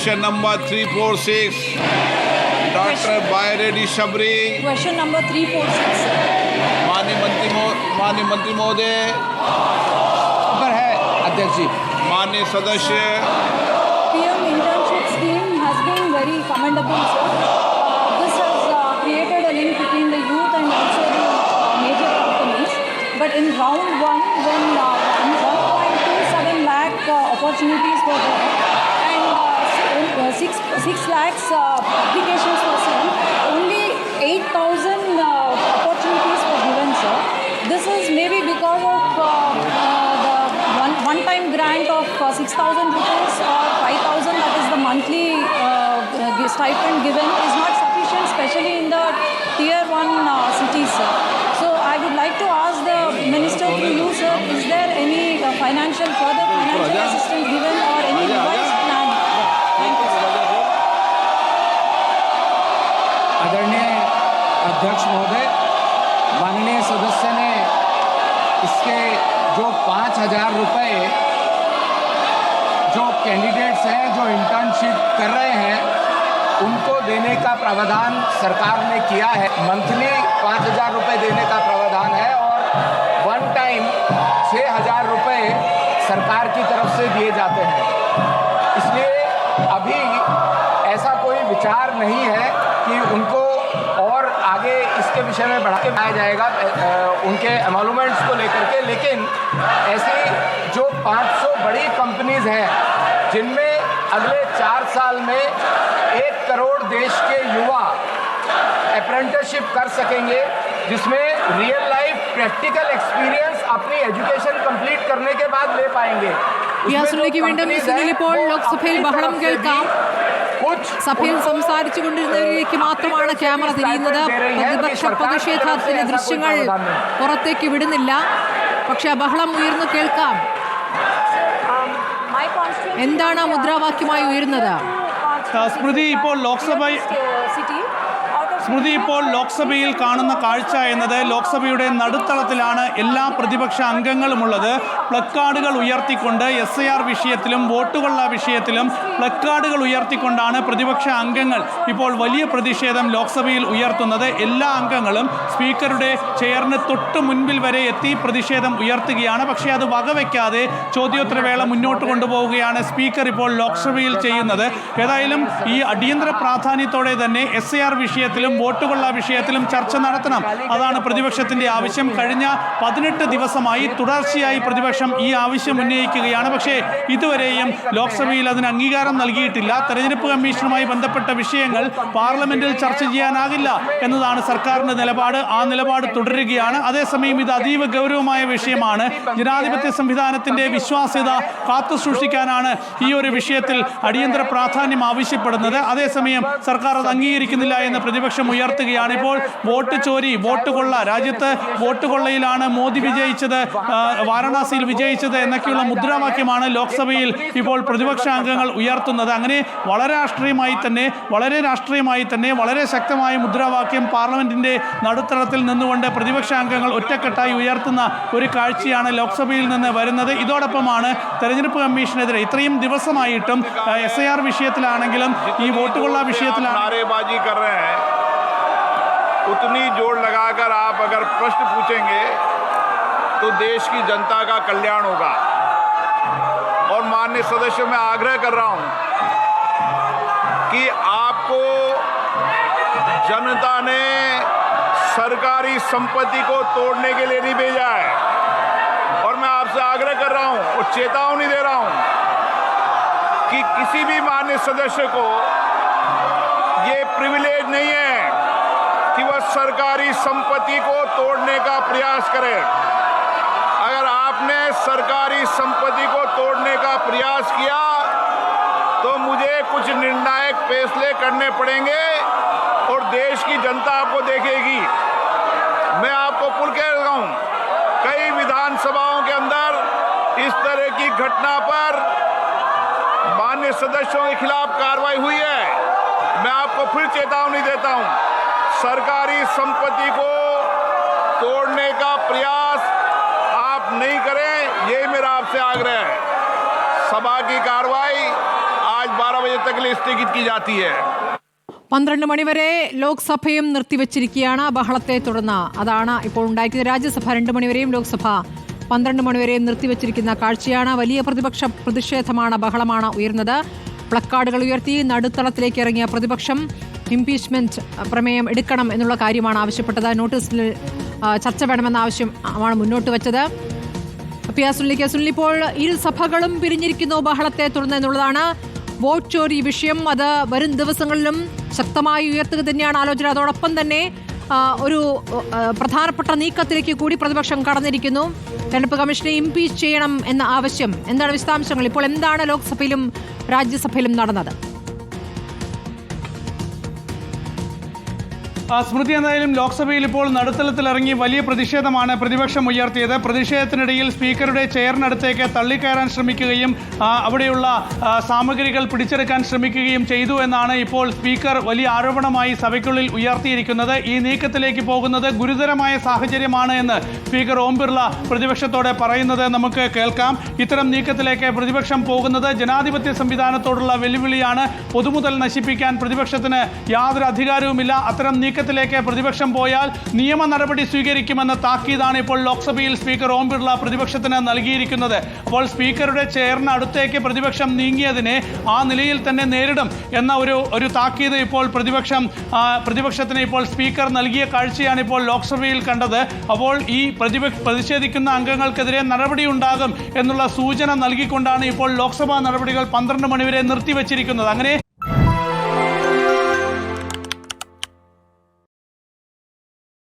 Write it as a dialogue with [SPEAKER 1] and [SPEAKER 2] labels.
[SPEAKER 1] Question number three four Question number 346.
[SPEAKER 2] Shabari question number three four six
[SPEAKER 1] माननीय मंत्री माननीय मंत्री महोदय
[SPEAKER 3] पर है अध्यक्ष जी
[SPEAKER 1] माननीय सदस्य
[SPEAKER 2] PM internship scheme has been very commendable this has created a link between the youth and also the major companies but in round one when 1.27 lakh opportunities for six, 6 lakhs uh, applications were sent, only 8,000 uh, opportunities were given, sir. This is maybe because of uh, uh, the one, one-time grant of uh, 6,000 rupees or 5,000 that is the monthly uh, uh, stipend given is not sufficient, especially in the tier one uh, cities. Sir. So I would like to ask the minister through you, sir, is there any uh, financial, further financial assistance given or any
[SPEAKER 3] आदरणीय अध्यक्ष महोदय, माननीय सदस्य ने इसके जो पाँच हज़ार रुपये जो कैंडिडेट्स हैं, जो इंटर्नशिप कर रहे हैं, उनको देने का प्रावधान सरकार ने किया है। मंथली पाँच हज़ार रुपये देने का प्रावधान है और वन टाइम छः हज़ार रुपये सरकार की तरफ़ से दिए जाते हैं। इसलिए अभी ऐसा कोई विचार नहीं है कि उनको और आगे इसके विषय में बढ़ा के बनाया जाएगा उनके एमोलूमेंट्स को लेकर के। लेकिन ऐसी जो 500 बड़ी कंपनीज़ हैं जिनमें अगले चार साल में एक करोड़ देश के युवा अप्रेंटिसशिप कर सकेंगे जिसमें रियल लाइफ प्रैक्टिकल एक्सपीरियंस अपनी एजुकेशन कंप्लीट करने के बाद ले पाएँगे। या
[SPEAKER 4] सुनने
[SPEAKER 3] की
[SPEAKER 4] विंडम
[SPEAKER 3] सुनील पॉल
[SPEAKER 4] लोकसभा
[SPEAKER 3] बहड़म गेल
[SPEAKER 4] സഭയിൽ സംസാരിച്ചു കൊണ്ടിരുന്നവരിലേക്ക് മാത്രമാണ് ക്യാമറ തിരിയുന്നത്. പ്രതിപക്ഷ പ്രതിഷേധത്തിന്റെ ദൃശ്യങ്ങൾ പുറത്തേക്ക് വിടുന്നില്ല. പക്ഷേ ബഹളം ഉയർന്നു കേൾക്കാം. എന്താണ് മുദ്രാവാക്യമായി ഉയരുന്നത്?
[SPEAKER 5] സ്മൃതി ഇപ്പോൾ ലോക്സഭ സ്മൃതി ഇപ്പോൾ ലോക്സഭയിൽ കാണുന്ന കാഴ്ച എന്നത് ലോക്സഭയുടെ നടുത്തളത്തിലാണ് എല്ലാ പ്രതിപക്ഷ അംഗങ്ങളുമുള്ളത്. പ്ലക്കാർഡുകൾ ഉയർത്തിക്കൊണ്ട് എസ് ഐ ആർ വിഷയത്തിലും വോട്ടുകൊള്ള വിഷയത്തിലും പ്ലക്കാർഡുകൾ ഉയർത്തിക്കൊണ്ടാണ് പ്രതിപക്ഷ അംഗങ്ങൾ ഇപ്പോൾ വലിയ പ്രതിഷേധം ലോക്സഭയിൽ ഉയർത്തുന്നത്. എല്ലാ അംഗങ്ങളും സ്പീക്കറുടെ ചെയറിന് തൊട്ട് മുൻപിൽ വരെ എത്തി പ്രതിഷേധം ഉയർത്തുകയാണ്. പക്ഷേ അത് വകവയ്ക്കാതെ ചോദ്യോത്തരവേള മുന്നോട്ട് കൊണ്ടുപോവുകയാണ് സ്പീക്കർ ഇപ്പോൾ ലോക്സഭയിൽ ചെയ്യുന്നത്. ഏതായാലും ഈ അടിയന്തര പ്രാധാന്യത്തോടെ തന്നെ എസ് ആർ വിഷയത്തിലും വോട്ടുകൊള്ള വിഷയത്തിലും ചർച്ച നടത്തണം. അതാണ് പ്രതിപക്ഷത്തിന്റെ ആവശ്യം. കഴിഞ്ഞ പതിനെട്ട് ദിവസമായി തുടർച്ചയായി പ്രതിപക്ഷം ഈ ആവശ്യം ഉന്നയിക്കുകയാണ്. പക്ഷേ ഇതുവരെയും ലോക്സഭയിൽ അതിന് അംഗീകാരം നൽകിയിട്ടില്ല. തെരഞ്ഞെടുപ്പ് കമ്മീഷനുമായി ബന്ധപ്പെട്ട വിഷയങ്ങൾ പാർലമെന്റിൽ ചർച്ച ചെയ്യാനാകില്ല എന്നതാണ് സർക്കാരിന്റെ നിലപാട്. ആ നിലപാട് തുടരുകയാണ്. അതേസമയം ഇത് അതീവ ഗൗരവമായ വിഷയമാണ്. ജനാധിപത്യ സംവിധാനത്തിന്റെ വിശ്വാസ്യത കാത്തു സൂക്ഷിക്കാനാണ് ഈ ഒരു വിഷയത്തിൽ അടിയന്തര പ്രാധാന്യം ആവശ്യപ്പെടുന്നത്. അതേസമയം സർക്കാർ അത് അംഗീകരിക്കുന്നില്ല എന്ന് പ്രതിപക്ഷം ഉയർത്തുകയാണ് ഇപ്പോൾ വോട്ട് ചോരി വോട്ട് കൊള്ള. രാജ്യത്ത് വോട്ട് കൊള്ളയിലാണ് മോദി വിജയിച്ചത് വാരണാസിയിൽ വിജയിച്ചത് എന്നൊക്കെയുള്ള മുദ്രാവാക്യമാണ് ലോക്സഭയിൽ ഇപ്പോൾ പ്രതിപക്ഷ അംഗങ്ങൾ ഉയർത്തുന്നത്. അങ്ങനെ വളരെ രാഷ്ട്രീയമായി തന്നെ വളരെ രാഷ്ട്രീയമായി തന്നെ വളരെ ശക്തമായ മുദ്രാവാക്യം പാർലമെന്റിന്റെ നടുത്തളത്തിൽ നിന്നുകൊണ്ട് പ്രതിപക്ഷ അംഗങ്ങൾ ഒറ്റക്കെട്ടായി ഉയർത്തുന്ന ഒരു കാഴ്ചയാണ് ലോക്സഭയിൽ നിന്ന് വരുന്നത്. ഇതോടൊപ്പമാണ് തെരഞ്ഞെടുപ്പ് കമ്മീഷനെതിരെ ഇത്രയും ദിവസമായിട്ടും എസ് ഐ ആർ വിഷയത്തിലാണെങ്കിലും ഈ വോട്ടുകൊള്ള വിഷയത്തിലാണ്
[SPEAKER 1] उतनी ज़ोर लगाकर आप अगर प्रश्न पूछेंगे तो देश की जनता का कल्याण होगा। और मान्य सदस्य, में आग्रह कर रहा हूँ कि आपको जनता ने सरकारी संपत्ति को तोड़ने के लिए नहीं भेजा है। और मैं आपसे आग्रह कर रहा हूँ और चेतावनी दे रहा हूँ कि किसी भी मान्य सदस्य को सरकारी संपत्ति को तोड़ने का प्रयास करें। अगर आपने सरकारी संपत्ति को तोड़ने का प्रयास किया तो मुझे कुछ निर्णायक फैसले करने पड़ेंगे और देश की जनता आपको देखेगी। मैं आपको पुल कह रहा हूँ, कई विधानसभाओं के अंदर इस तरह की घटना पर मान्य सदस्यों के खिलाफ कार्रवाई हुई है। मैं आपको फिर चेतावनी देता हूँ। सरकारी संपत्ति को तोड़ने का प्रयास आप नहीं करें यही मेरा आपसे आग्रह है सभा की कार्रवाई आज 12 बजे तक के लिए स्थगित की जाती है
[SPEAKER 4] പന്ത്രണ്ട് മണിവരെ ലോക്സഭയും നിർത്തിവച്ചിരിക്കുകയാണ് ബഹളത്തെ തുടർന്ന് അതാണ് ഇപ്പോൾ ഉണ്ടായിരിക്കുന്നത് രാജ്യസഭ രണ്ട് മണിവരെയും ലോക്സഭ പന്ത്രണ്ട് മണിവരെയും നിർത്തിവച്ചിരിക്കുന്ന കാഴ്ചയാണ് വലിയ പ്രതിപക്ഷ പ്രതിഷേധമാണ് ബഹളമാണ് ഉയർന്നത് പ്ലക്കാർഡുകൾ ഉയർത്തി നടുത്തളത്തിലേക്ക് ഇറങ്ങിയ പ്രതിപക്ഷം ഇംപീച്ച്മെന്റ് പ്രമേയം എടുക്കണം എന്നുള്ള കാര്യമാണ് ആവശ്യപ്പെട്ടത്. നോട്ടീസിൽ ചർച്ച വേണമെന്ന ആവശ്യം ആണ് മുന്നോട്ട് വെച്ചത്. പി ആർ സുനിലിക്ക് സുനിൽ ഇപ്പോൾ ഇരു സഭകളും പിരിഞ്ഞിരിക്കുന്നു ബഹളത്തെ തുടർന്ന് എന്നുള്ളതാണ് വോട്ട് ചോരി വിഷയം. അത് വരും ദിവസങ്ങളിലും ശക്തമായി ഉയർത്തുക തന്നെയാണ് ആലോചന. അതോടൊപ്പം തന്നെ ഒരു പ്രധാനപ്പെട്ട നീക്കത്തിലേക്ക് കൂടി പ്രതിപക്ഷം കടന്നിരിക്കുന്നു. തെരഞ്ഞെടുപ്പ് കമ്മീഷനെ ഇംപീച്ച് ചെയ്യണം എന്ന ആവശ്യം. എന്താണ് വിശദാംശങ്ങൾ? ഇപ്പോൾ എന്താണ് ലോക്സഭയിലും രാജ്യസഭയിലും നടന്നത്?
[SPEAKER 5] സ്മൃതി എന്തായാലും ലോക്സഭയിൽ ഇപ്പോൾ നടുത്തളത്തിൽ ഇറങ്ങി വലിയ പ്രതിഷേധമാണ് പ്രതിപക്ഷം ഉയർത്തിയത്. പ്രതിഷേധത്തിനിടയിൽ സ്പീക്കറുടെ ചെയറിനടുത്തേക്ക് തള്ളിക്കയറാൻ ശ്രമിക്കുകയും അവിടെയുള്ള സാമഗ്രികൾ പിടിച്ചെടുക്കാൻ ശ്രമിക്കുകയും ചെയ്തു എന്നാണ് ഇപ്പോൾ സ്പീക്കർ വലിയ ആരോപണമായി സഭയ്ക്കുള്ളിൽ ഉയർത്തിയിരിക്കുന്നത്. ഈ നീക്കത്തിലേക്ക് പോകുന്നത് ഗുരുതരമായ സാഹചര്യമാണ് എന്ന് സ്പീക്കർ ഓം ബിർള പ്രതിപക്ഷത്തോടെ പറയുന്നത് നമുക്ക് കേൾക്കാം. ഇത്തരം നീക്കത്തിലേക്ക് പ്രതിപക്ഷം പോകുന്നത് ജനാധിപത്യ സംവിധാനത്തോടുള്ള വെല്ലുവിളിയാണ്. പൊതുമുതൽ നശിപ്പിക്കാൻ പ്രതിപക്ഷത്തിന് യാതൊരു അധികാരവുമില്ല. അത്തരം നീക്കത്തിലേക്ക് പ്രതിപക്ഷം പോയാൽ നിയമ നടപടി സ്വീകരിക്കുമെന്ന താക്കീതാണ് ഇപ്പോൾ ലോക്സഭയിൽ സ്പീക്കർ ഓം ബിർള പ്രതിപക്ഷത്തിന് നൽകിയിരിക്കുന്നത്. അപ്പോൾ സ്പീക്കറുടെ ചെയറിന് അടുത്തേക്ക് പ്രതിപക്ഷം നീങ്ങിയതിനെ ആ നിലയിൽ തന്നെ നേരിടും എന്ന ഒരു ഒരു താക്കീത് ഇപ്പോൾ പ്രതിപക്ഷം പ്രതിപക്ഷത്തിന് ഇപ്പോൾ സ്പീക്കർ നൽകിയ കാഴ്ചയാണ് ഇപ്പോൾ ലോക്സഭയിൽ കണ്ടത്. അപ്പോൾ ഈ പ്രതിപക്ഷ പ്രതിഷേധിക്കുന്ന അംഗങ്ങൾക്കെതിരെ നടപടി ഉണ്ടാകും എന്നുള്ള സൂചന നൽകിക്കൊണ്ടാണ് ഇപ്പോൾ ലോക്സഭാ നടപടികൾ പന്ത്രണ്ട് മണിവരെ നിർത്തിവച്ചിരിക്കുന്നത്. അങ്ങനെ